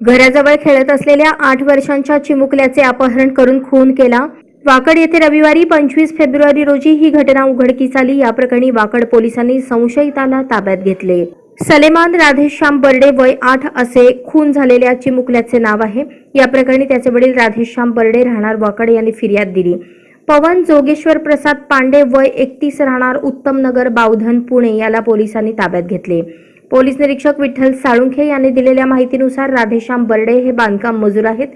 घराजवळ खेळत असलेल्या आठ वर्षांच्या चिमुकल्याचे अपहरण करून खून केला. वाकड येथे रविवारी पंचवीस फेब्रुवारी रोजी ही घटना उघडकीस आली. या प्रकरणी वाकड पोलिसांनी संशयिताला ताब्यात घेतले. सलेमान राधेश्याम बर्डे वय आठ असे खून झालेल्या चिमुकल्याचे नाव आहे. या प्रकरणी त्याचे वडील राधेश्याम बर्डे राहणार वाकड यांनी फिर्याद दिली. पवन जोगेश्वर प्रसाद पांडे वय एकतीस राहणार उत्तम नगर बावधन पुणे याला पोलिसांनी ताब्यात घेतले. पोलीस निरीक्षक विठ्ठल साळुंखे यांनी दिलेल्या माहितीनुसार राधेश्याम बर्डे हे बांधकाम मजूर आहेत.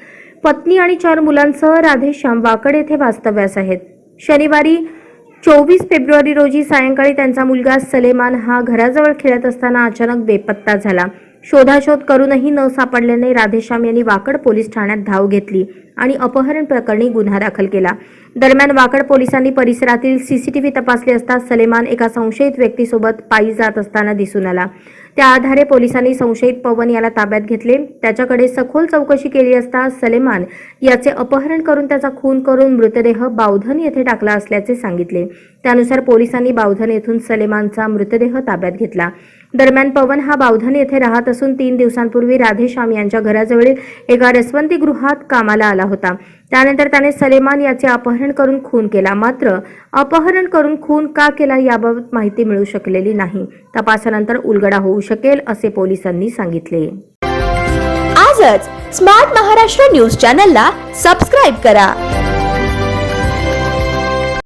पत्नी आणि चार मुलांसह राधेश्याम वाकड येथे वास्तव्यास आहेत. शनिवारी चोवीस फेब्रुवारी रोजी सायंकाळी त्यांचा मुलगा सलेमान हा घराजवळ खेळत असताना अचानक बेपत्ता झाला. शोधाशोध करूनही न सापडल्याने राधेश्याम यांनी वाकड पोलीस ठाण्यात धाव घेतली आणि अपहरण प्रकरणी गुन्हा दाखल केला. दरम्यान वाकड पोलिसांनी परिसरातील सीसीटीव्ही तपासले असता सलेमान एका संशयित व्यक्तीसोबत पायी जात असताना दिसून आला. त्या आधारे पोलिसांनी संशयित पवन याला ताब्यात घेतले. त्याच्याकडे सखोल चौकशी केली असता सलेमान याचे अपहरण करून त्याचा खून करून मृतदेह बावधन येथे टाकला असल्याचे सांगितले. त्यानुसार पोलिसांनी बावधन येथून सलेमानचा मृतदेह ताब्यात घेतला. दरम्यान पवन हा बावधन येथे राहत असून तीन दिवसांपूर्वी राधेश्याम यांच्या घराजवळील एका रसवंती गृहात कामाला आला होता. त्यानंतर त्याने सलेमान याचे अपहरण करून खून केला. मात्र अपहरण करून खून का केला याबाबत माहिती मिळू शकलेली नाही. तपासानंतर उलगडा होऊ शकेल असे पोलिसांनी सांगितले. आजच स्मार्ट महाराष्ट्र न्यूज चॅनलला सबस्क्राईब करा.